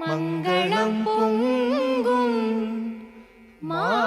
மங்களம் பொங்கும். மா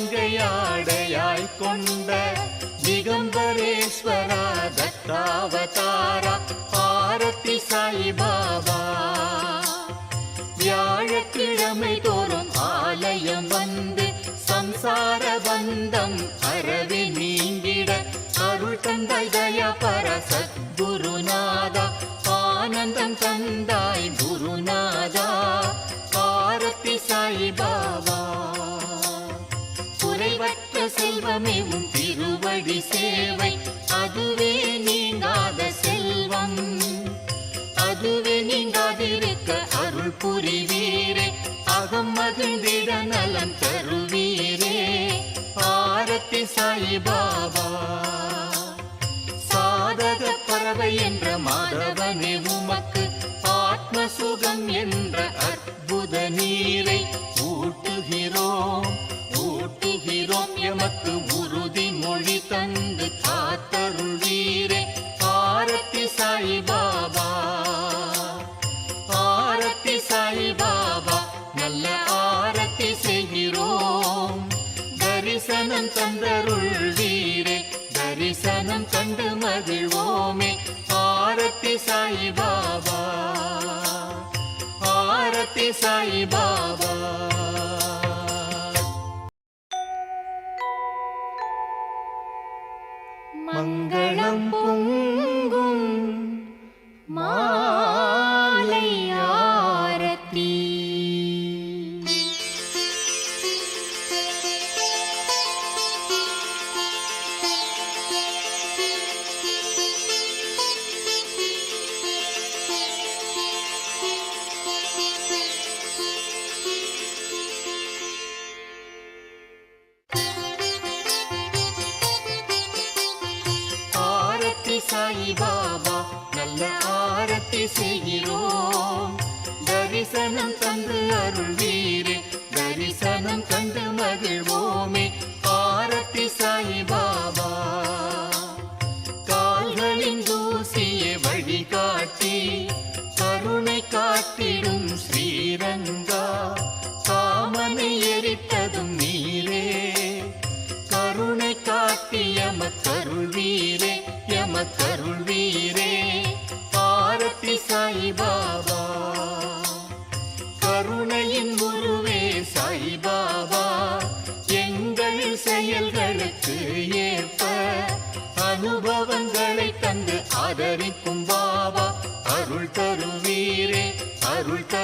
திசைகள் நான்கையாடையாய் கொண்ட திகம்பரேஸ்வரா தத்தாவதாரா ஆரத்தி சாய்பாபா. வியாழக்கிழமை தோறும் ஆலயம் வந்து சம்சார பந்தம் அறவி நீங்கிட அருள் தந்தாய் தயா பர சத்குருநாதா. ஆனந்தம் தந்தாய் குருநாதா. ஆரத்தி சாய்பாபா. பாபா செல்வமே உன் திருவடி சேவை. அதுவே நீங்காத செல்வம். அதுவே நீங்காதிருக்க அருள் புரிவீரே. அகம் மகிழ்ந்திட நலம் தருவீரே. ஆரத்தி சாயி பாபா சாதக பறவை என்ற மாதவனே உமக்கு ஆத்ம சுகம் என்ற அற்புத நீரை ஊட்டுகிறோம். ஊட்டுகிறோம் எமக்கு உறுதி மொழி தந்து காத்தருள்வீரே ஆரத்தி சாய் பாபா ஆரத்தி சாய் பாபா நல்ல ஆரத்தி செய்கிறோம். தரிசனம் தந்தருள் வீரே தரிசனம் கண்டு மகிழ்வோமே. ஆரத்தி சாய் பாபா ஆரத்தி சாய் பாபா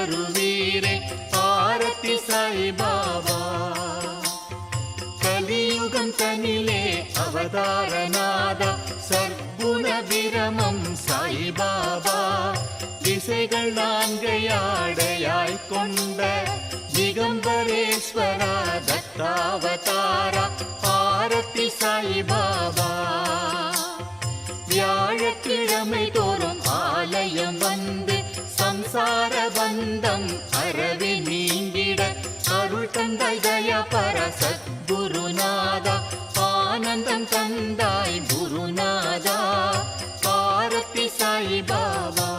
தருவீரே பாரதி சாய் பாபா கலியுகம் தனிலே அவதாரநாத சர்க்குண விரமம் சாய் பாபா திசைகள் நான்கையாடையாய் கொண்ட திகம்பரேஸ்வரா தத்தாவதாரா பாரதி சாய் பாபா வியாழக்கிழமை தோ சத்குருநாதா ஆனந்தம் தந்தாய் குருநாதா பாரத்தி சாய் பாபா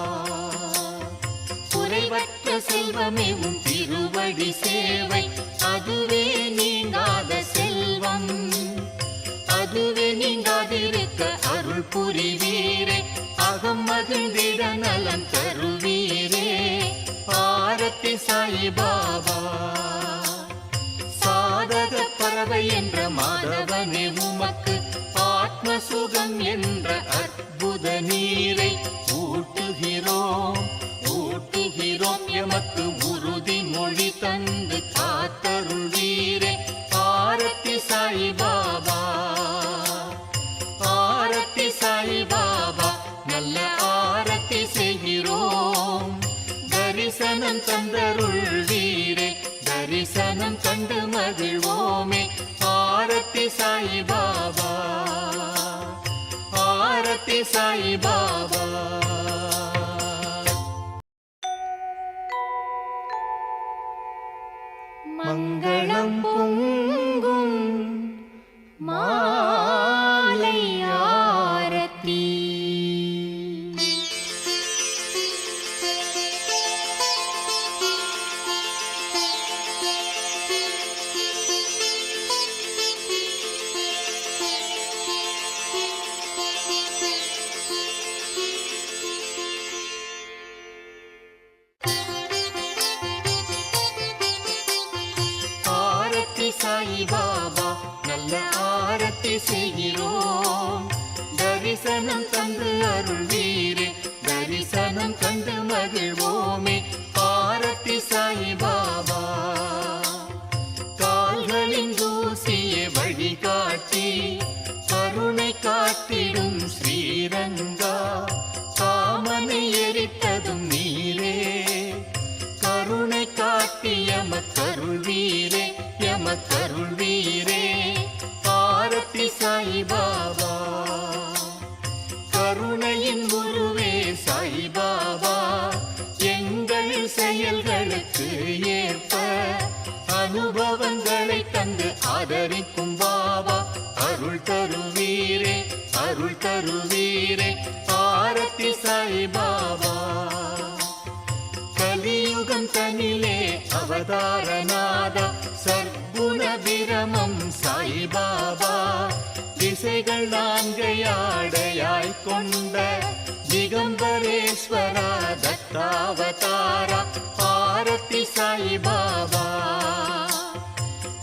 குறைவற்ற செல்வமே உன் திருவடி சேவை அதுவே நீங்காத செல்வம். அதுவே நீங்காதிருக்க அருள் புரிவீரே அகம் மகிழ்ந்திட நலம் தருவீரே பாரத்தி சாய் பாபா சாதக என்ற மாதவனே உமக்கு ஆத்ம சுகம் என்ற அற்புத நீரை ஊட்டுகிறோம். ஊட்டுகிறோம் எமக்கு உறுதி மொழி தந்து ஆரத்தி சாய் பாபா ஆரத்தி சாய் பாபா கலியுகம் தனிலே அவதாரநாத. சர்க்குண விரமம் சாய்பாபா திசைகள் நான்கையாடையாய் கொண்ட திகம்பரேஸ்வரா தத்தாவதாரா. ஆரத்தி சாய்பாபா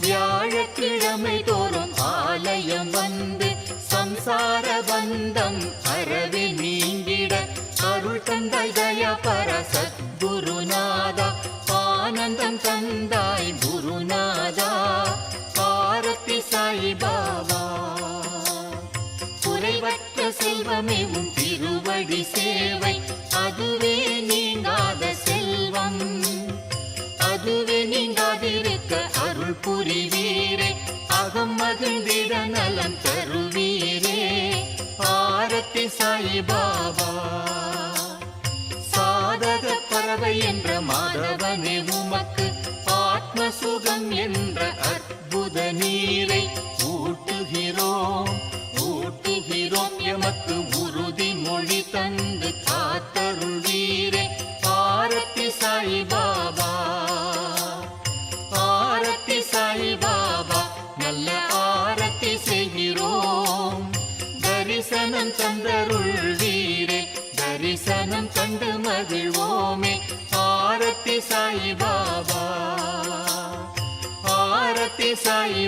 வியாழக்கிழமை தோறும் ஆலயம் வந்து சம்சார பந்தம் அறவி நீ அருள் தந்தாய் தயா பரசத் குருநாதா ஆனந்தம் தந்தாய் குருநாதா பாரத்தி சாய் பாபா குறைவற்ற செல்வமே உன் திருவடி சேவை அதுவே நீங்காத செல்வம் அதுவே நீங்காதிருக்க அருள் புரிவீரே அகம் மகிழ்ந்திட நலம் தருவீரே பாரத்தி சாய் பாபா பாதக பறவை என்ற மாதவனே உமக்கு ஆத்ம சுகம் என்ற அற்புத நீரை ஊட்டுகிறோம். ஊட்டுகிறோம் எமக்கு உறுதி மொழி தந்து காத்தருள்வீரே ஆரத்தி சாய் பாபா ஆரத்தி சாய் பாபா நல்ல ஆரத்தி செய்கிறோம். தரிசனம் தந்தரும் ஆரத்தி சாய் பாபா ஆரத்தி சாய்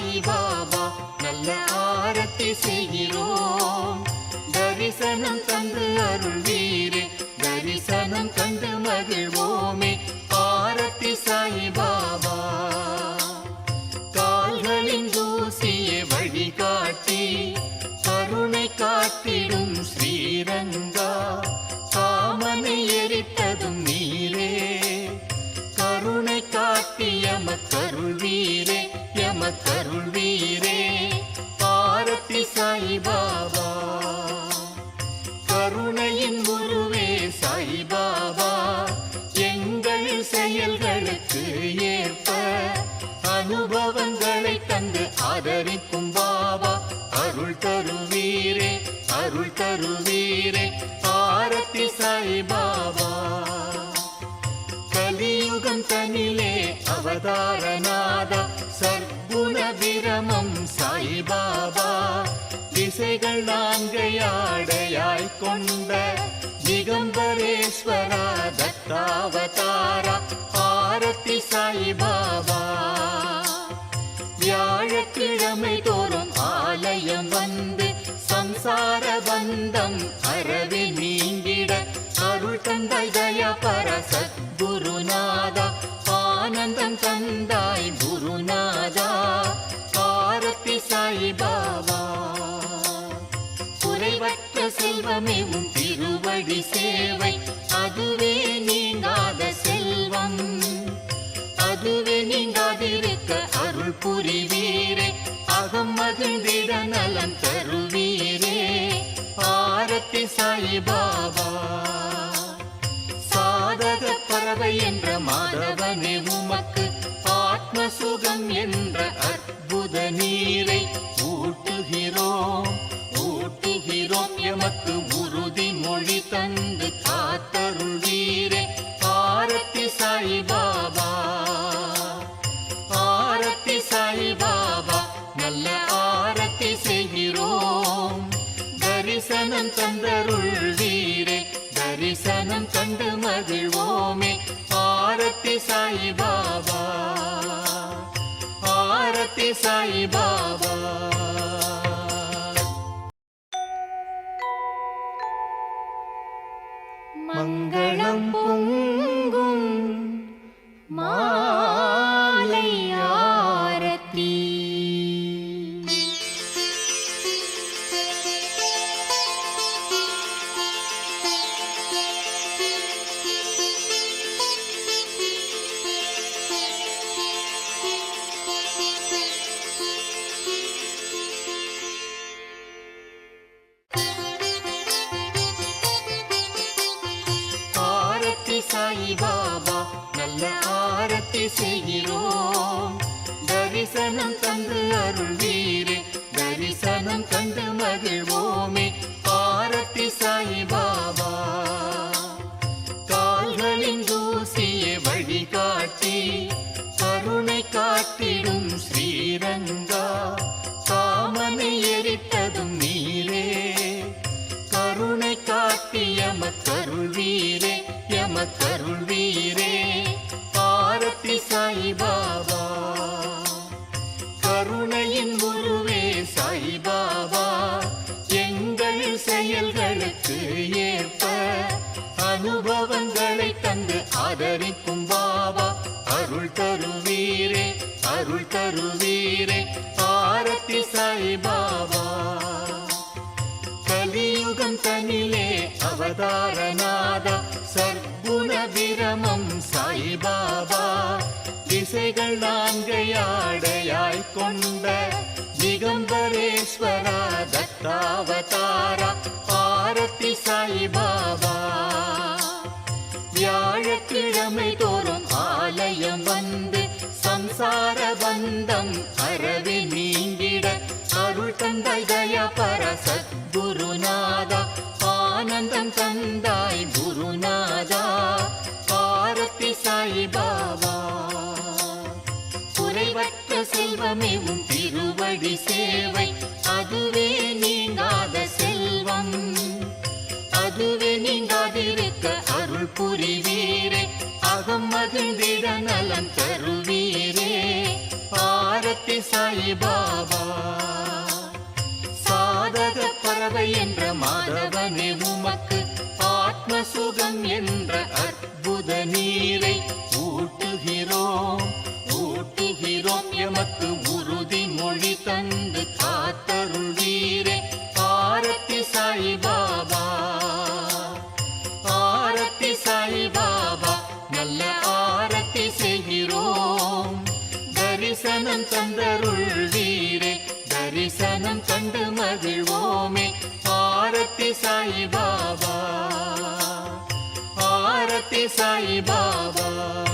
சாய் பாபா நல்ல ஆரத்தி செய்கிறோம் தரிசனம் தந்து அருள் வீரே தரிசனம் தந்து மகிழ்வோமே ஆரத்தி சாய் பாபா கால்களின் தூசியை வழிகாட்டி கருணை காட்டிடும் ஸ்ரீரங்கா எமக்கருள்வீரே ஆரத்தி சாய்பாபா. கருணையின் குருவே சாய்பாபா எங்கள் செயல்களுக்கு ஏற்ப அனுபவங்களை தந்து ஆதரிக்கும் பாபா. அருள் தருவீரே அருள் தருவீரே ஆரத்தி சாய்பாபா. கலியுகம் தனிலே அவதாரநாதா சர்க்குண விரமம் சாய்பாபா. திசைகள் நான்கையாடையாய் கொண்ட திகம்பரேஸ்வரா தத்தாவதாரா. ஆரத்தி சாய்பாபா. வியாழக்கிழமை தோறும் ஆலயம் வந்து சம்சார பந்தம் அறவி நீங்கிட அருள் தந்தாய் தயா பர சத்குருநாதா. ஆனந்தம் தந்தாய் புரிவீரே. அகம் மகிழ்ந்திட நலம் தருவீரே. ஆரத்தி சாயி பாபா சாதக பறவை என்ற மாதவனே உமக்கு ஆத்ம சுகம் என்ற அற்புத நீரை ஊட்டுகிறோம். ஊட்டுகிறோம் எமக்கு உறுதி மொழி தந்து மகிழ்வோமே ஆரத்தி சாய் பாபா ஆரத்தி சாய் பாபா காத்திடும் ஸ்ரீரங்கா திசைகள் நான்கையாடையாய் கொண்ட திகம்பரேஸ்வரா தத்தாவதாரா பாரதி சாய்பாபா. வியாழக்கிழமை தோறும் ஆலயம் வந்து சம்சார பந்தம் அறவி நீங்கிட அருள் தந்தாய் தயா பர சத்குருநாதா. ஆனந்தம் தந்தாய் குருநாதா. பாரதி சாய்பாபா. செல்வமே உன் திருவடி சேவை. அதுவே நீங்காத செல்வம். அதுவே நீங்காதிருக்க அருள் புரிவீரே. அகம் மகிழ்ந்திட நலம் தருவீரே. பாரத்தி சாயி பாபா சாதக பறவை என்ற மாதவனே உமக்கு. ஆத்ம சுகம் என்ற அற்புத நீரை ஊட்டுகிறோம். பாக்கியமத்து உறுதி மொழி தந்து காத்தருள் வீரே. ஆரத்தி சாய் பாபா. ஆரத்தி சாய் பாபா நல்ல ஆரத்தி செய்கிறோம். தரிசனம் தந்தருள் வீரே தரிசனம் தந்து மகிழ்வோமே. ஆரத்தி சாய் பாபா. ஆரத்தி சாய் பாபா.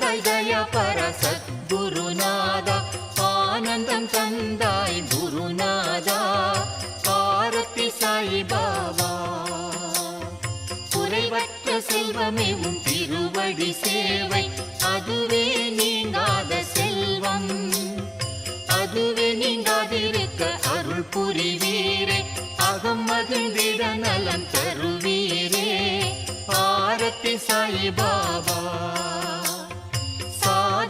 தந்தாய் தயா பரசத் குருநாதா. ஆனந்தம் தந்தாய் குருநாதா. பாரத்தி சாய் பாபா குறைவற்ற செல்வமே உன் திருவடி சேவை. அதுவே நீங்காத செல்வம். அதுவே நீங்காதிருக்க அருள் புரிவீரே. அகம் மகிழ்ந்திட நலம் தருவீரே. பாரத்தி சாய் பாபா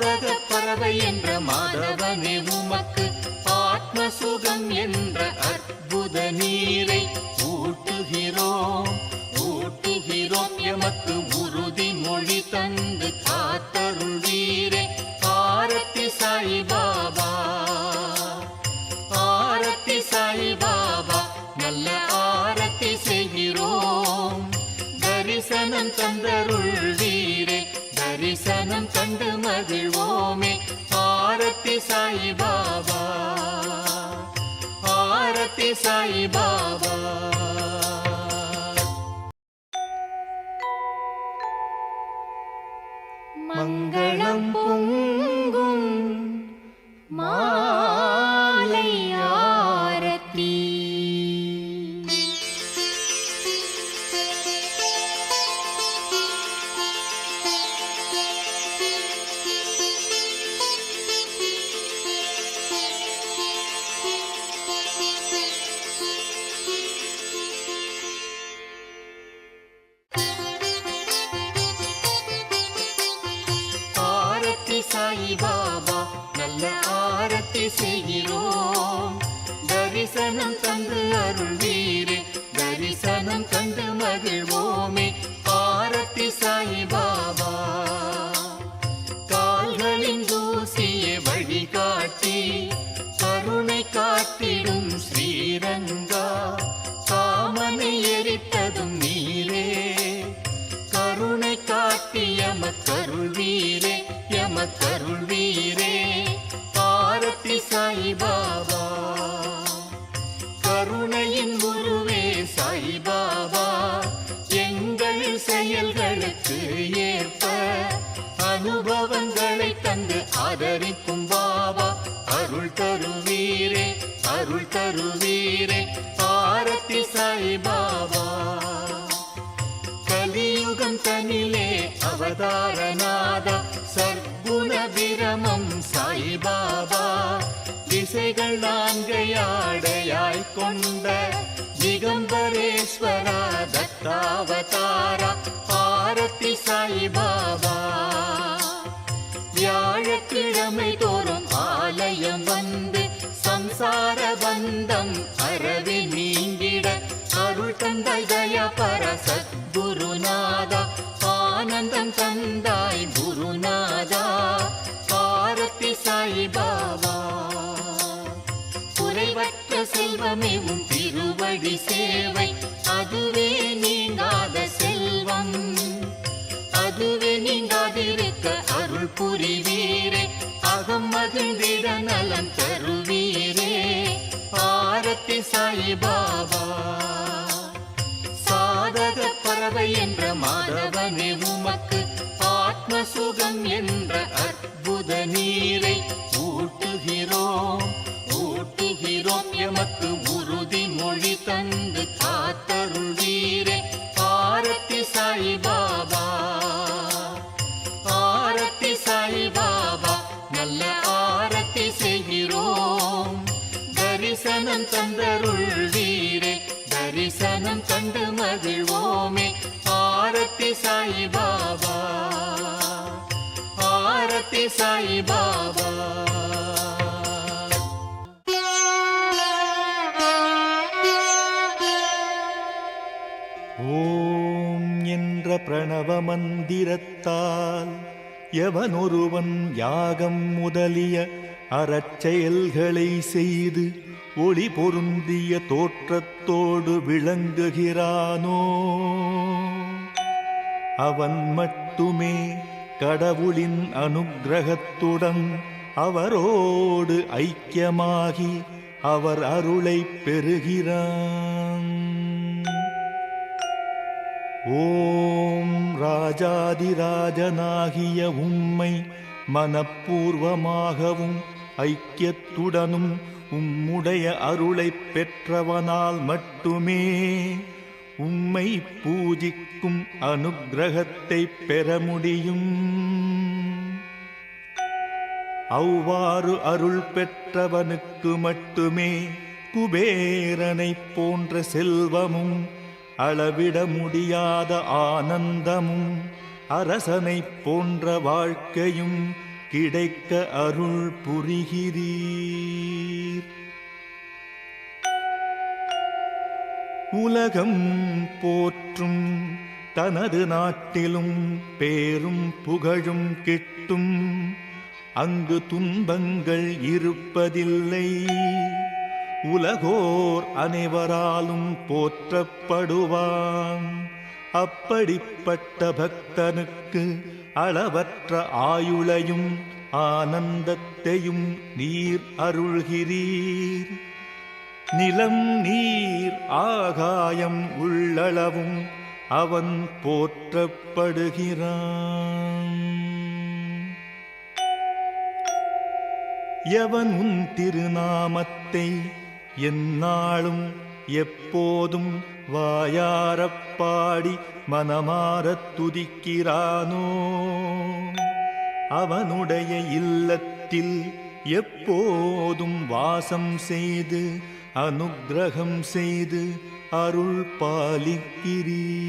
பாதக பறவை என்ற மாதவனே உமக்கு ஆத்ம சுகம் என்ற அற்புத நீரை ஊட்டுகிறோம் ஊட்டுகிறோம் எமக்கு साई बाबा கொண்ட திகம்பரேஸ்வரா தத்தாவதாரா ஆரத்தி சாய்பாபா. வியாழக்கிழமை தோறும் ஆலயம் வந்து சம்சார பந்தம் அறவி நீங்கிட அருள் தந்தாய் தயா பர சத்குருநாதா. ஆனந்தம் தந்தாய் குருநாதா. ஆரத்தி சாய்பாபா. செல்வமே உன் திருவடி சேவை. அதுவே நீங்காத செல்வம். அதுவே நீங்காதிருக்க அருள் புரிவீரே. அகம் மகிழ்ந்திட நலம் தருவீரே. பாரத்தி சாயி பாபா சாதக பறவை என்ற மாதவனே உமக்கு. ஆத்ம சுகம் என்ற அற்புத நீரை ஊட்டுகிறோம். ஊட்டுகிறோம் எமக்கு உறுதி மொழி தந்து காத்தருள்வீரே ஆரத்தி சாய்பாபா ஆரத்தி சாய்பாபா நல்ல ஆரத்தி செய்கிறோம். தரிசனம் தந்தருள் வீரே தரிசனம் கண்டு மகிழ்வோமே. ஆரத்தி சாய்பாபா ஆரத்தி சாய்பாபா. ஓம் பிரணவ மந்திரத்தால் எவனொருவன் யாகம் முதலிய அறச்செயல்களை செய்து ஒளி பொருந்திய தோற்றத்தோடு விளங்குகிறானோ? அவன் மட்டுமே கடவுளின் அனுக்கிரகத்துடன் அவரோடு ஐக்கியமாகி அவர் அருளைப் பெறுகிறான். ஓம் ராஜாதிராஜனாகிய உம்மை மனப்பூர்வமாகவும் ஐக்கியத்துடனும் உம்முடைய அருளைப் பெற்றவனால் மட்டுமே உம்மை பூஜிக்கும் அனுக்கிரகத்தைப் பெற முடியும். அவ்வாறு அருள் பெற்றவனுக்கு மட்டுமே குபேரனைப் போன்ற செல்வமும் அளவிட முடியாத ஆனந்தமும் அரசனைப் போன்ற வாழ்க்கையும் கிடைக்க அருள் புரிகிறீர். உலகம் போற்றும் தனது நாட்டிலும் பேரும் புகழும் கிட்டும் அங்கு துன்பங்கள் இருப்பதில்லை. உலகோர் அனைவராலும் போற்றப்படுவான். அப்படிப்பட்ட பக்தனுக்கு அளவற்ற ஆயுளையும் ஆனந்தத்தையும் நீர் அருள்கிறீர். நிலம் நீர் ஆகாயம் உள்ளளவும் அவன் போற்றப்படுகிறான். எவன் உன் திருநாமத்தை எந்நாளும் எப்போதும் வாயாரப்பாடி மனமாறத் துதிக்கிறானோ? அவனுடைய இல்லத்தில் எப்போதும் வாசம் செய்து அனுக்கிரகம் செய்து அருள் பாலிக்கிறீ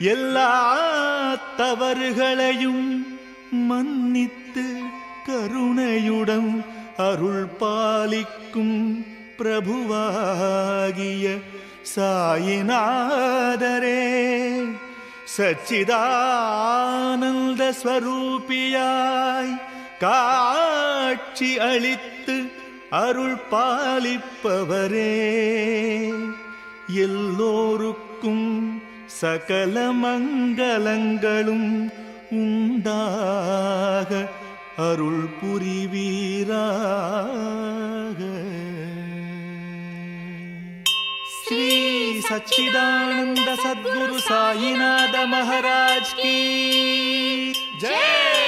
எல்லா தவறுகளையும் மன்னித்து கருணையுடன் அருள் பாலிக்கும் பிரபுவாகிய சாயிநாதரே. சச்சிதானந்த ஸ்வரூபியாய் காட்சி அளித்து அருள் பாலிப்பவரே. எல்லோருக்கும் சகல மங்களங்களும் உண்டாக அருள் புரிவீராக. ஸ்ரீ சச்சிதானந்த சத்குரு சாயிநாத மகாராஜ் கீ ஜெய்!